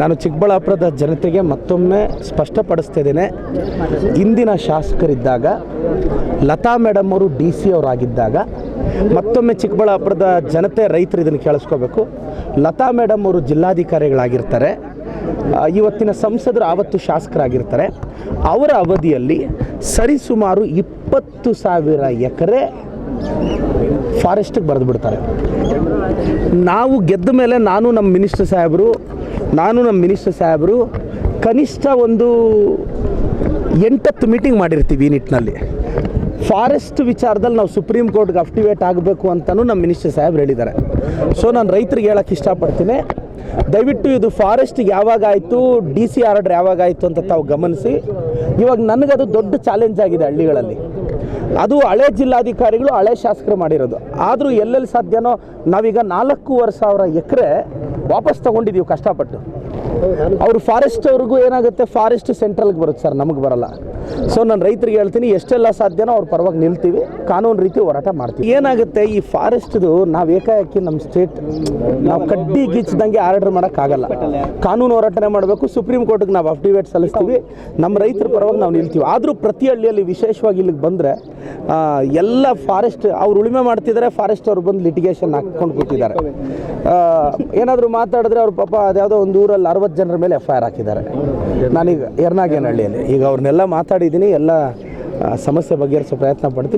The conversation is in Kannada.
ನಾನು ಚಿಕ್ಕಬಳ್ಳಾಪುರದ ಜನತೆಗೆ ಮತ್ತೊಮ್ಮೆ ಸ್ಪಷ್ಟಪಡಿಸ್ತಿದ್ದೇನೆ. ಇಂದಿನ ಶಾಸಕರಿದ್ದಾಗ ಲತಾ ಮೇಡಮ್ ಅವರು ಡಿ ಸಿ ಅವರಾಗಿದ್ದಾಗ ಮತ್ತೊಮ್ಮೆ ಚಿಕ್ಕಬಳ್ಳಾಪುರದ ಜನತೆ ರೈತರು ಇದನ್ನು ಕೇಳಿಸ್ಕೋಬೇಕು. ಲತಾ ಮೇಡಮ್ ಅವರು ಜಿಲ್ಲಾಧಿಕಾರಿಗಳಾಗಿರ್ತಾರೆ. ಇವತ್ತಿನ ಸಂಸದರು ಆವತ್ತು ಶಾಸಕರಾಗಿರ್ತಾರೆ. ಅವರ ಅವಧಿಯಲ್ಲಿ ಸರಿಸುಮಾರು ಇಪ್ಪತ್ತು ಸಾವಿರ ಎಕರೆ ಫಾರೆಸ್ಟಿಗೆ ಬರೆದು ಬಿಡ್ತಾರೆ. ನಾವು ಗೆದ್ದ ಮೇಲೆ ನಾನು ನಮ್ಮ ಮಿನಿಸ್ಟರ್ ಸಾಹೇಬರು ನಾನು ನಮ್ಮ ಮಿನಿಸ್ಟರ್ ಸಾಹೇಬರು ಕನಿಷ್ಠ ಒಂದು ಎಂಟತ್ತು ಮೀಟಿಂಗ್ ಮಾಡಿರ್ತೀವಿ ಈ ನಿಟ್ಟಿನಲ್ಲಿ. ಫಾರೆಸ್ಟ್ ವಿಚಾರದಲ್ಲಿ ನಾವು ಸುಪ್ರೀಂ ಕೋರ್ಟ್ಗೆ ಅಫ್ಟಿವೇಟ್ ಆಗಬೇಕು ಅಂತಲೂ ನಮ್ಮ ಮಿನಿಸ್ಟರ್ ಸಾಹೇಬ್ರು ಹೇಳಿದ್ದಾರೆ. ಸೊ ನಾನು ರೈತರಿಗೆ ಹೇಳೋಕ್ಕೆ ಇಷ್ಟಪಡ್ತೀನಿ. ದಯವಿಟ್ಟು ಇದು ಫಾರೆಸ್ಟಿಗೆ ಯಾವಾಗ ಆಯಿತು, ಡಿ ಸಿ ಆರ್ಡರ್ ಯಾವಾಗ ಆಯಿತು ಅಂತ ತಾವು ಗಮನಿಸಿ. ಇವಾಗ ನನಗದು ದೊಡ್ಡ ಚಾಲೆಂಜ್ ಆಗಿದೆ ಹಳ್ಳಿಗಳಲ್ಲಿ. ಅದು ಹಳೆ ಜಿಲ್ಲಾಧಿಕಾರಿಗಳು ಹಳೆ ಶಾಸಕರು ಮಾಡಿರೋದು. ಆದರೂ ಎಲ್ಲೆಲ್ಲಿ ಸಾಧ್ಯನೋ ನಾವೀಗ ನಾಲ್ಕೂವರೆ ಸಾವಿರ ಎಕರೆ ವಾಪಸ್ ತಗೊಂಡಿದೀವಿ ಕಷ್ಟಪಟ್ಟು. ಅವರು ಫಾರೆಸ್ಟ್ ಅವ್ರಿಗೂ ಏನಾಗುತ್ತೆ? ಫಾರೆಸ್ಟ್ ಸೆಂಟ್ರಲ್ಗೆ ಬರುತ್ತೆ ಸರ್, ನಮಗೆ ಬರಲ್ಲ. ಸೊ ನಾನು ರೈತರಿಗೆ ಹೇಳ್ತೀನಿ, ಎಷ್ಟೆಲ್ಲ ಸಾಧ್ಯನೋ ಅವ್ರ ಪರವಾಗಿ ನಿಲ್ತೀವಿ, ಕಾನೂನು ರೀತಿ ಹೋರಾಟ ಮಾಡ್ತೀವಿ. ಏನಾಗುತ್ತೆ, ಈ ಫಾರೆಸ್ಟ್ದು ನಾವು ಏಕಾಏಕಿ ನಮ್ಮ ಸ್ಟೇಟ್ ನಾವು ಕಡ್ಡಿ ಗೀಚ್ದಂಗೆ ಆರ್ಡರ್ ಮಾಡೋಕ್ಕಾಗಲ್ಲ ಕಾನೂನು ಹೋರಾಟನೇ ಮಾಡಬೇಕು ಸುಪ್ರೀಂ ಕೋರ್ಟ್ಗೆ ನಾವು ಅಫಿಡೇವಿಟ್ ಸಲ್ಲಿಸ್ತೀವಿ ನಮ್ಮ ರೈತರ ಪರವಾಗಿ ನಾವು ನಿಲ್ತೀವಿ. ಆದರೂ ಪ್ರತಿ ಹಳ್ಳಿಯಲ್ಲಿ ವಿಶೇಷವಾಗಿ ಇಲ್ಲಿಗೆ ಬಂದರೆ ಎಲ್ಲ ಫಾರೆಸ್ಟ್ ಅವ್ರು ಉಳುಮೆ ಮಾಡ್ತಿದ್ದಾರೆ ಫಾರೆಸ್ಟ್ ಅವ್ರು ಬಂದು ಲಿಟಿಗೇಷನ್ ಹಾಕ್ಕೊಂಡು ಕೂತಿದ್ದಾರೆ. ಏನಾದರೂ ಮಾತಾಡಿದ್ರೆ ಅವ್ರ ಪಾಪ ಅದ್ಯಾವುದೋ ಒಂದು ಊರಲ್ಲಿ ಅರವತ್ತು ಜನರ ಮೇಲೆ ಎಫ್ ಐ ಆರ್ ಹಾಕಿದ್ದಾರೆ. ನಾನೀಗ ಎರ್ನಾಗೇನಹಳ್ಳಿಯಲ್ಲಿ. ಈಗ ಅವ್ರನ್ನೆಲ್ಲ ಮಾತಾಡಿದ್ದೀನಿ, ಎಲ್ಲ ಸಮಸ್ಯೆ ಬಗೆಹರಿಸೋ ಪ್ರಯತ್ನ ಪಡ್ತೀನಿ.